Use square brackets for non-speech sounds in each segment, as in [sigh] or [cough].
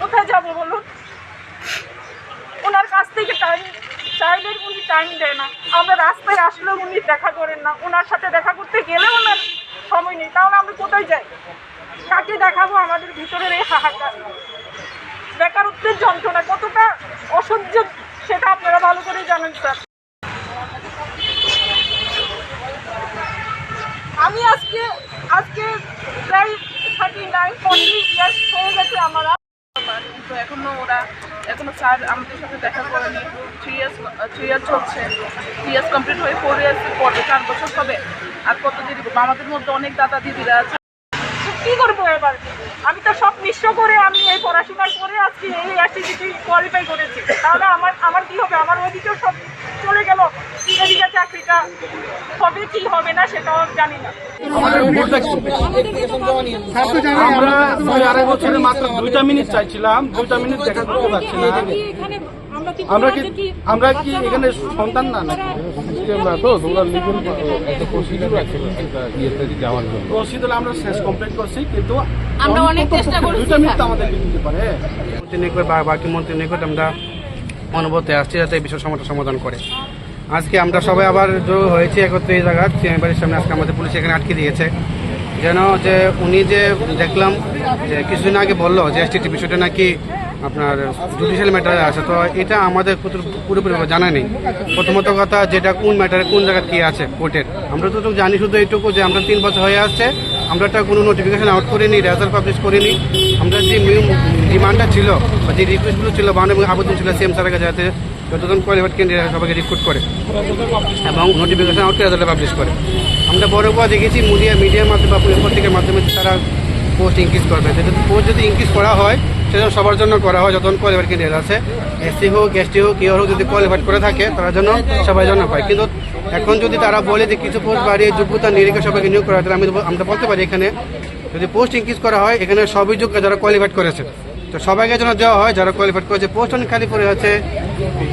কোথায় যাব বলুন? ওনার কাছ থেকে টাইম চাইলে উনি টাইম দেয় না। আমরা রাস্তায় আসলেও উনি দেখা করেন না। ওনার সাথে দেখা করতে গেলেও ওনার সময় নেই। তাহলে আমরা কোথায় যাই? কাকে দেখাবো আমাদের ভিতরের এই হাহাকার। বেকারত্বের যন্ত্রণা, কতটা অসহ্য সেটা আপনারা ভালো করেই জানেন, স্যার। আমি আজকে আজকে প্রায় থার্টি নাইন ফর্টি ইয়ার্স হয়ে গেছে আমার কিন্তু এখনও ওরা, এখনও স্যার আমাদের সাথে দেখা করেনি। থ্রি ইয়ার্স থ্রি ইয়ার্স হচ্ছে থ্রি ইয়ার্স কমপ্লিট হয়ে ফোর ইয়ার্স পরে চার বছর হবে। আর কত করব? আমাদের মধ্যে অনেক দাদা দিদিরা আছে। কি করব এবার? আমি তো সব মিশ্র করে আমি এই পড়াশোনার করে আজকে এই অ্যাক্টিভিটি কোয়ালিফাই করেছি। তাহলে আমার আমার কি হবে? আমার ওইদিকেও সব চলে গেল। এদিকে চাকরিটা হবে কি হবে না সেটাও জানি না। আমরা দুই আড়াই বছরে মাত্র দুইটা মিনিট চাইছিলাম দুইটা মিনিট দেখা করতে পারছি না। আমরা কি আমরা কি এখানে সন্তান না নাকি? সিস্টেম না তো তোমরা লিগেল একটা প্রসিডিউর আছে ইয়েতে যাওয়ার জন্য। রসিদুল আমরা শেষ কমপ্লিট করছি কিন্তু আমরা অনেক চেষ্টা করেছি, দুইটা মিনিট আমাদের দিতে পারে। মন্ত্রী নিকট বা বাকি মন্ত্রী নিকট আমরা অনুভূতি আসছি যাতে এই বিষয় সমস্যা সমাধান করে। আজকে আমরা সবাই আবার জড়ো হয়েছি একত্রে এই জায়গা বাড়ির সামনে আজকে আমাদের পুলিশ এখানে আটকে দিয়েছে। যেন যে উনি যে দেখলাম যে কিছুদিন আগে বলল যে এসটিটি বিষয়টা নাকি আপনার জুডিশিয়াল ম্যাটারে আছে। তো এটা আমাদের পুরো- পুরোপুরি জানা নেই। প্রথমত কথা, যেটা কোন ম্যাটারে কোন জায়গায় কী আছে কোর্টের আমরা তো জানি শুধু এইটুকু যে আমরা তিন বছর হয়ে আসছে। আমরা একটা কোনো নোটিফিকেশন আউট করিনি রেজাল্ট পাবলিশ করিনি। আমরা যে ডিমান্ডটা ছিল, বা যে রিকোয়েস্টগুলো ছিল, বান এবং আবেদন ছিল সিএম স্যারের কাছে, যাতে যতজন কোয়ালিফাইড ক্যান্ডিডেট সবাইকে রিক্রুট করে এবং নোটিফিকেশন আউট করে রেজাল্ট পাবলিশ করে। আমরা বড় বড় দেখেছি মিডিয়া মিডিয়ার মাধ্যমে বা পত্রিকার মাধ্যমে তারা পোস্ট ইনক্রিজ করবে। পোস্ট যদি ইনক্রিজ করা হয় সেটা সবার জন্য করা হয় যতজন কোয়ালিফাইড ক্যান্ডিডেট আছে এসসি হোক এসটি হোক কেউ হোক, যদি কোয়ালিফাইড করে থাকে, তারা জন্য সবাই জন্য পায়। কিন্তু এখন যদি তারা বলে যে কিছু পোস্ট বাড়িয়ে যোগ্যতা নিরিখে সবাইকে নিয়োগ করা তাহলে আমি আমরা বলতে পারি এখানে যদি পোস্ট ইনক্রিজ করা হয়, এখানে সবই যোগ্য যারা কোয়ালিফাইড করেছে। তো সবাইকে যেন দেওয়া হয়, যারা কোয়ালিফাইড করেছে পোস্ট অনেক খালি পড়ে আছে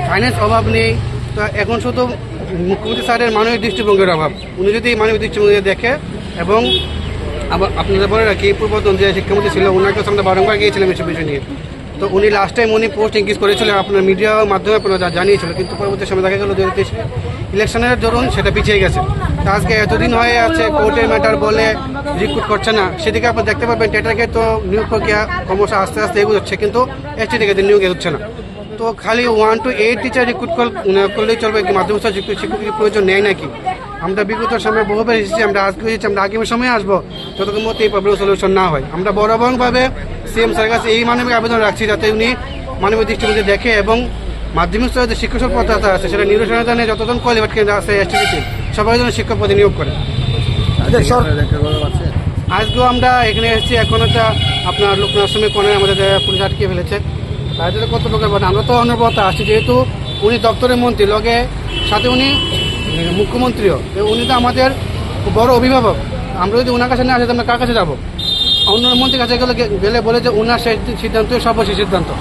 ফাইন্যান্স অভাব নেই। তো এখন শুধু মুখ্যমন্ত্রী স্যারের মানবিক দৃষ্টিভঙ্গির অভাব। উনি যদি মানবিক দৃষ্টিভঙ্গি দেখে এবং আবার আপনাদের বলে রাখি পূর্বতন যে শিক্ষামন্ত্রী ছিল ওনার কাছে আমরা বারংবার গিয়েছিলাম এসব বিষয় নিয়ে। তো উনি লাস্ট টাইম উনি পোস্ট ইনক্রিজ করেছিলেন আপনার মিডিয়ার মাধ্যমে আপনারা জানিয়েছিল, কিন্তু পরবর্তী সময় দেখা গেল যে ইলেকশনের দরুন সেটা পিছিয়ে গেছে। তো আজকে এতদিন হয়ে আছে কোর্টের ম্যাটার বলে রিক্রুট করছে না, সেদিকে আপনি দেখতে পাবেন টেটারকে তো নিয়োগ প্রক্রিয়া ক্রমশ আস্তে আস্তে এগোচ্ছে কিন্তু এসটি থেকে নিয়োগ এগোচ্ছে না। তো খালি one two eight teacher recruit করলেই চলবে মাধ্যমিক শিক্ষক প্রয়োজন নেই নাকি? আমরা বিগত সময় বহুবার এসেছি আমরা আজকে এসেছি আমরা আগামী সময় আসব যতক্ষণ মধ্যে এই প্রবলেম সলিউশন না হয়। আমরা বরাবরভাবে সিএম স্যারের কাছে এই মানবিক আবেদন রাখছি যাতে উনি মানবিক দৃষ্টিভঙ্গি দেখে এবং মাধ্যমিক স্তরে যে শিক্ষক পদ্ধতি আছে সেটা নির্বাচনে যতজন কোয়ালিফাইড কেন্দ্র আছে এসটিভিতে সবাই যেন শিক্ষক পদে নিয়োগ করে। আজকেও আমরা এখানে এসেছি এখন একটা আপনার লোকনাথ আশ্রমের কোণে আমাদের পুলিশ আটকে ফেলেছে। তাদের কত প্রকার আমরা তো অনবরত আসছি যেহেতু উনি দপ্তরের মন্ত্রী লগে সাথে উনি মুখ্যমন্ত্রীও। উনি তো আমাদের বড় অভিভাবক। আমরা যদি ওনার কাছে না আসি আমরা কার কাছে যাব? অন্য মন্ত্রীর কাছে গেলে গেলে বলে যে ওনার সেই সিদ্ধান্তই সর্বশেষ সিদ্ধান্ত।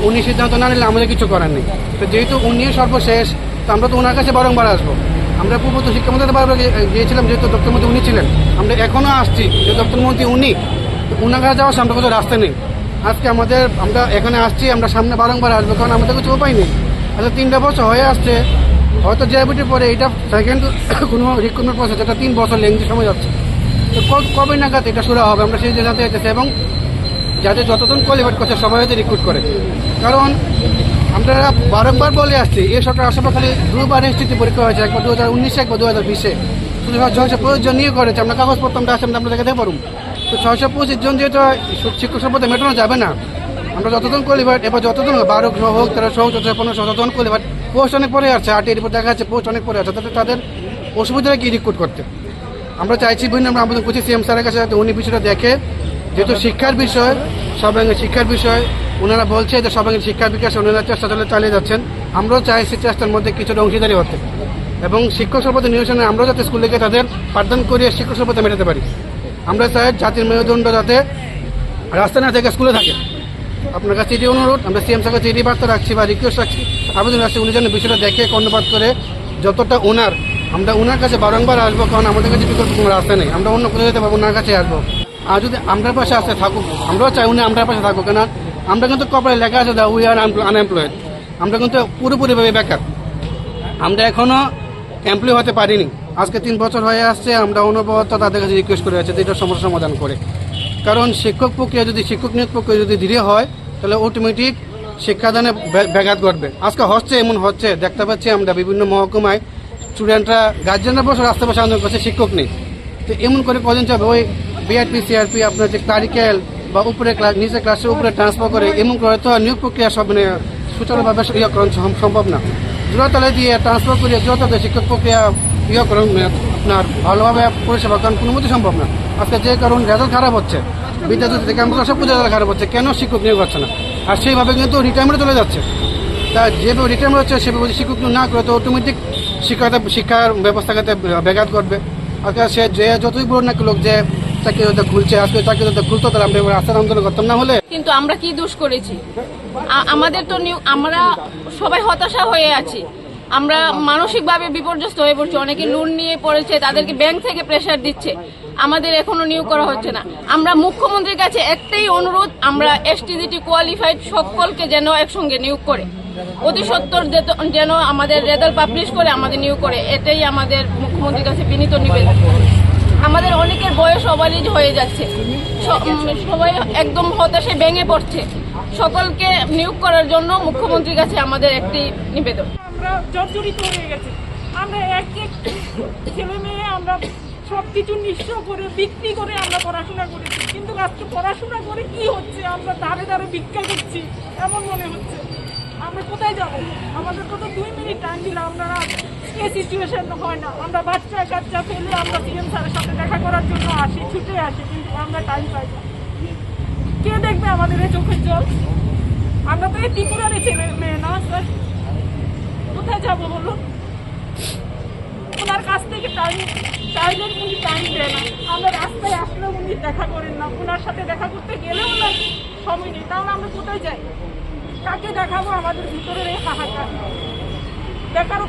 উনি সিদ্ধান্ত না নিলে আমাদের কিছু করার নেই। তো যেহেতু উনি সর্বশেষ, তো আমরা তো ওনার কাছে বারংবার আসব। আমরা পূর্বত শিক্ষামন্ত্রী বারবার গিয়ে- গিয়েছিলাম, যেহেতু দপ্তরমন্ত্রী উনি ছিলেন। আমরা এখনও আসছি যে দপ্তরমন্ত্রী উনি। ওনার কাছে যাওয়ার সামনে কোনো রাস্তা নেই। আজকে আমাদের, আমরা এখানে আসছি, আমরা সামনে বারংবার আসব, কারণ আমাদের কিছু উপায় নেই। আচ্ছা তিনটা বছর হয়ে আসছে। হয়তো জেআইবিটির পরে এটা সেকেন্ড [coughs] কোনো রিক্রুটমেন্ট প্রসেস এটা তিন বছর লেংদি সময় যাচ্ছে। তো কবে নাগাদ এটা শুরু হবে? আমরা সেই জানতে চাইতেছি এবং যাতে যতজন কোয়ালিফাইড করছে, সবাই হয়তো রিক্রুট করে। কারণ আমরা বারংবার বলে আসছি, এই সরকার আসামে খালি দুবার এসটিতে পরীক্ষা হয়েছে, একবার দু হাজার উনিশে, একবার দু হাজার বিশে। শুধু ছয়শো পঁচিশ জন নিয়ে করেছে, আমরা কাগজপত্র আমরা আসলাম আমরা দেখাতে পারুম তো ছয়শো পঁচিশ জন যেহেতু শিক্ষক সম্পদে মেটানো যাবে না, আমরা যতজন কোয়ালিফাইড এবার যতজন বারো হোক তেরোশো হোক চোদ্দশো পনেরোশো যতজন কোয়ালিফাইড পোস্ট অনেক পরে আছে আরটি রিপোর্ট দেখা যাচ্ছে পোস্ট অনেক পরে আছে তাতে তাদের অসুবিধা কি রিক্রুট করতে? আমরা চাইছি বিভিন্ন আমরা আবেদন করছি সিএম স্যারের কাছে যাতে উনি বিষয়টা দেখে। যেহেতু শিক্ষার বিষয় সর্বাঙ্গীন শিক্ষার বিষয় ওনারা বলছে যে সর্বাঙ্গীন শিক্ষার বিকাশ ওনারা চেষ্টা চলে চালিয়ে যাচ্ছেন। আমরাও চাই সেই চেষ্টার মধ্যে কিছুটা অংশীদারি হতে। এবং শিক্ষক সম্পদে নিয়োজনে আমরাও যাতে স্কুলে গিয়ে তাদের পাঠদান করিয়ে শিক্ষক সম্পদে মেটাতে পারি। আমরা চাই জাতির মেরুদণ্ড যাতে রাস্তা না থেকে স্কুলে থাকে। আপনার কাছে এটি অনুরোধ, আমরা সিএম সাহেবের চিঠি বার্তা রাখছি বা রিকোয়েস্ট রাখছি। আবেদন রাখছি উনি যেন বিষয়টা দেখে, কর্ণপাত করে যতটা ওনার আমরা ওনার কাছে বারংবার আসব, কারণ আমাদের কাছে বিকল্প কোনো রাস্তা নেই। আমরা অন্য কোথাও যেতে পারব ওনার কাছে আসব। আর যদি আমরা পাশে আসতে থাকুক, আমরাও চাই উনি আমরা পাশে থাকুক কেন আমরা কিন্তু কপালে লেখা আছে দা উই আর আনএমপ্লয়েড আমরা কিন্তু পুরোপুরিভাবে বেকার। আমরা এখনও এমপ্লয় হতে পারিনি। আজকে তিন বছর হয়ে আসছে, আমরা অনবরত তাদের কাছে রিকোয়েস্ট করে আছি যে এটার সমস্যা সমাধান করে। কারণ শিক্ষক প্রক্রিয়া যদি শিক্ষক নিয়োগ প্রক্রিয়া যদি ধীরে হয়, তাহলে অটোমেটিক শিক্ষাদানে ব্যাঘাত ঘটবে। আজকে হচ্ছে এমন হচ্ছে, দেখতে পাচ্ছি আমরা বিভিন্ন মহকুমায় স্টুডেন্টরা গার্জেনরা বসে রাস্তা বসে আন্দোলন করছে, শিক্ষক নেই। তো এমন করে কদিন যাবে? ওই বিআরপি সিআরপি আপনার যে ক্লারিক্যাল বা উপরে ক্লাস নিচে ক্লাসের উপরে ট্রান্সফার করে, এমন করে তো নিয়োগ প্রক্রিয়া সব মানে সুচারুভাবে ইয়ে করা সম্ভব না। জোড়াতলে দিয়ে ট্রান্সফার করিয়ে জোড়াতলে শিক্ষক প্রক্রিয়া ইয়ে করুন আপনার ভালোভাবে পরিষেবা, কারণ কোনো মতেই সম্ভব না। আজকে যে কারণ রেজাল্ট খারাপ হচ্ছে বিদ্যার্থী থেকে আমরা সব কিছু রেজাল্ট খারাপ হচ্ছে, কেন শিক্ষক নিয়োগ হচ্ছে না? আর সেইভাবে কিন্তু রিটায়ারমেন্টে চলে যাচ্ছে। তা যেভাবে রিটায়ারমেন্ট হচ্ছে, সেভাবে যদি শিক্ষক না করে, তো অটোমেটিক শিক্ষাতে, শিক্ষার ব্যবস্থাকে ব্যাঘাত ঘটবে। আজকে সে যে যতই বড় না লোক যে চাকরি হতে খুলছে, আজকে চাকরি হতে খুলতো, তাহলে আমরা রাস্তার আন্দোলন করতাম না হলে? কিন্তু আমরা কি দোষ করেছি? আমাদের তো আমরা সবাই হতাশা হয়ে আছি। আমরা মানসিকভাবে বিপর্যস্ত হয়ে পড়ছি। অনেকে লোন নিয়ে পড়েছে, তাদেরকে ব্যাংক থেকে প্রেশার দিচ্ছে। আমাদের এখনও নিয়োগ করা হচ্ছে না। আমরা মুখ্যমন্ত্রীর কাছে একটাই অনুরোধ, আমরা এসটিজিটি কোয়ালিফাইড সকলকে যেন একসঙ্গে নিয়োগ করে। অতি সত্তর যেন আমাদের রেজাল্ট পাবলিশ করে আমাদের নিয়োগ করে। এটাই আমাদের মুখ্যমন্ত্রীর কাছে বিনীত নিবেদন। আমাদের অনেকের বয়স অবালিজ হয়ে যাচ্ছে। সবাই একদম হতাশে ভেঙে পড়ছে। সকলকে নিয়োগ করার জন্য মুখ্যমন্ত্রীর কাছে আমাদের একটি নিবেদন। জর্জরিত হয়ে গেছে। আমরা এক এক ছেলে মেয়ে আমরা সব কিছু নিঃস্ব করে, বিক্রি করে আমরা পড়াশোনা করেছি। কিন্তু আজকে পড়াশোনা করে কি হচ্ছে? আমরা দাঁড়ে দাঁড়ে ভিক্ষা করছি, এমন মনে হচ্ছে। আমরা কোথায় যাব? আমাদের তো দুই মিনিট টাইম দিলে আমরা এই সিচুয়েশন হয় না। আমরা বাচ্চা কাচ্চা ফেলে আমরা সিএম স্যারের সাথে দেখা করার জন্য আসি, ছুটে আসি, কিন্তু আমরা টাইম পাই না। কে দেখবে আমাদের এই চোখের জল? আমরা তো এই ত্রিপুরারই ছেলে মেয়ে না স্যার কোথায় যাব বলুন? ওনার কাছ থেকে টাইম চাইলেন উনি টাইম দেয় না। আমরা রাস্তায় আসলেও উনি দেখা করেন না। ওনার সাথে দেখা করতে গেলে ওনার সময় নেই। তাহলে আমরা কোথায় যাই? কাকে দেখাবো? আমাদের ভিতরের এই হাহাকার। বেকার